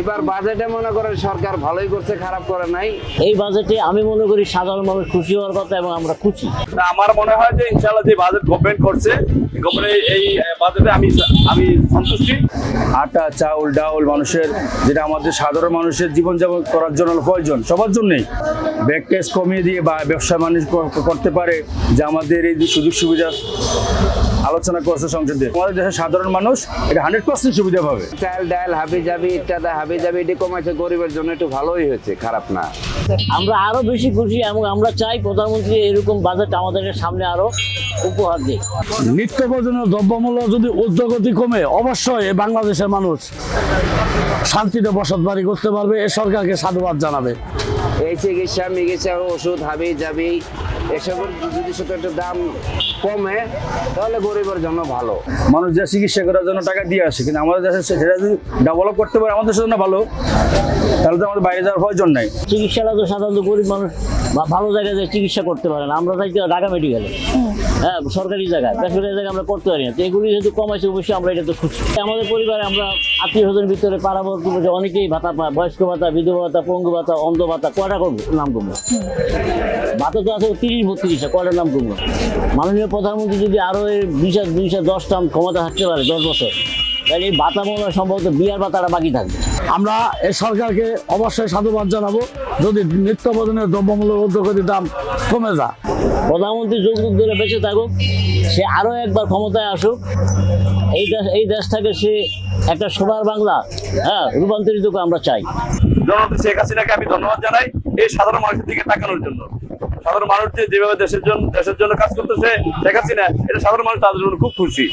এবার বাজেটে মনে করেন সরকার ভালোই করছে খারাপ করে নাই। এই বাজেটে আমি মনে করি সাধারণ মানুষ খুশি হওয়ার কথা এবং আমরা খুশি। আমার মনে হয় যে ইনশাআল্লাহ যে বাজেট গভর্নমেন্ট করছে গভর্নমেন্ট এই বাজেটে আমি আমি সন্তুষ্টি। আটা চাউল ডাউল মানুষের যেটা আমাদের সাধারণ মানুষের জীবনযাপন করার জন্য প্রয়োজন সবার জন্যই। ব্যাগ ট্যাক্স কমিয়ে দিয়ে বা ব্যবসা মানুষ করতে পারে যে আমাদের এই সুযোগ সুবিধা আলোচনা করছে সংসদে। আমাদের দেশের সাধারণ মানুষ এটা হান্ড্রেড পার্সেন্ট সুবিধা পাবে। চাল ডাল হাবি জাবি ইত্যাদি হাবি জাবি এটি কমাইছে গরিবের জন্য একটু ভালোই হয়েছে খারাপ না। আমরা আরও বেশি খুশি এবং আমরা চাই প্রধানমন্ত্রী এরকম বাজেট আমাদেরকে সামনে আরও উপহার দিক। নিত্য প্রয়োজনীয় দ্রব্যমূল্য যদি উদ্যোগতি কমে অবশ্যই এই বাংলাদেশের মানুষ শান্তিতে বসত বাড়ি করতে পারবে এ সরকারকে সাধুবাদ জানাবে। এই চিকিৎসা মিকিৎসা ওষুধ হাবি জাবি এসবের যদি শুধু একটু দাম কমে তাহলে গরিবের জন্য ভালো। মানুষ যা চিকিৎসা করার জন্য টাকা দিয়ে আসে কিন্তু আমাদের দেশে সেটা যদি ডেভেলপ করতে পারে আমাদের জন্য ভালো। তাহলে তো আমাদের বাইরে যাওয়ার প্রয়োজন নাই। চিকিৎসাটা তো সাধারণত গরিব মানুষ বা ভালো জায়গায় যে চিকিৎসা করতে পারে না। আমরা চাই ঢাকা মেডিকেলে হ্যাঁ সরকারি জায়গায় বেসরকারি জায়গায় আমরা করতে পারি না। তো এগুলি যেহেতু কমাইছে অবশ্যই আমরা এটা তো খুশি আমাদের পরিবারে আমরা আত্মীয় স্বজন ভিতরে পাড়াবর্তী বসে অনেকেই ভাতা পায়। বয়স্ক ভাতা বিধবা ভাতা পঙ্গু ভাতা অন্ধ ভাতা কয়টা নাম করব ভাতা তো আছে তিরিশ বত্রিশটা কয়টা নাম করব মাননীয় প্রধানমন্ত্রী যদি আরও এই বিশ আর বিশ আর দশটা ক্ষমতা থাকতে পারে দশ বছর তাহলে এই ভাতা মনে সম্ভবত বিয়ার ভাতাটা বাকি থাকবে। আমরা এই সরকারকে অবশ্যই সাধুবাদ জানাব যদি নিত্য প্রয়োজনীয় দ্রব্যমূল্য উদ্যোগতির দাম কমে যায়। প্রধানমন্ত্রী যুগ যুগ ধরে বেঁচে থাকুক সে আরও একবার ক্ষমতায় আসুক। এই দেশ এই দেশটাকে সে একটা সোনার বাংলা হ্যাঁ রূপান্তরিত করে আমরা চাই। শেখ হাসিনাকে আমি ধন্যবাদ জানাই। এই সাধারণ মানুষের দিকে তাকানোর জন্য। সাধারণ মানুষ যেভাবে দেশের জন্য দেশের জন্য কাজ করতেছে দেখাচ্ছি না এটা সাধারণ মানুষ তাদের জন্য খুব খুশি।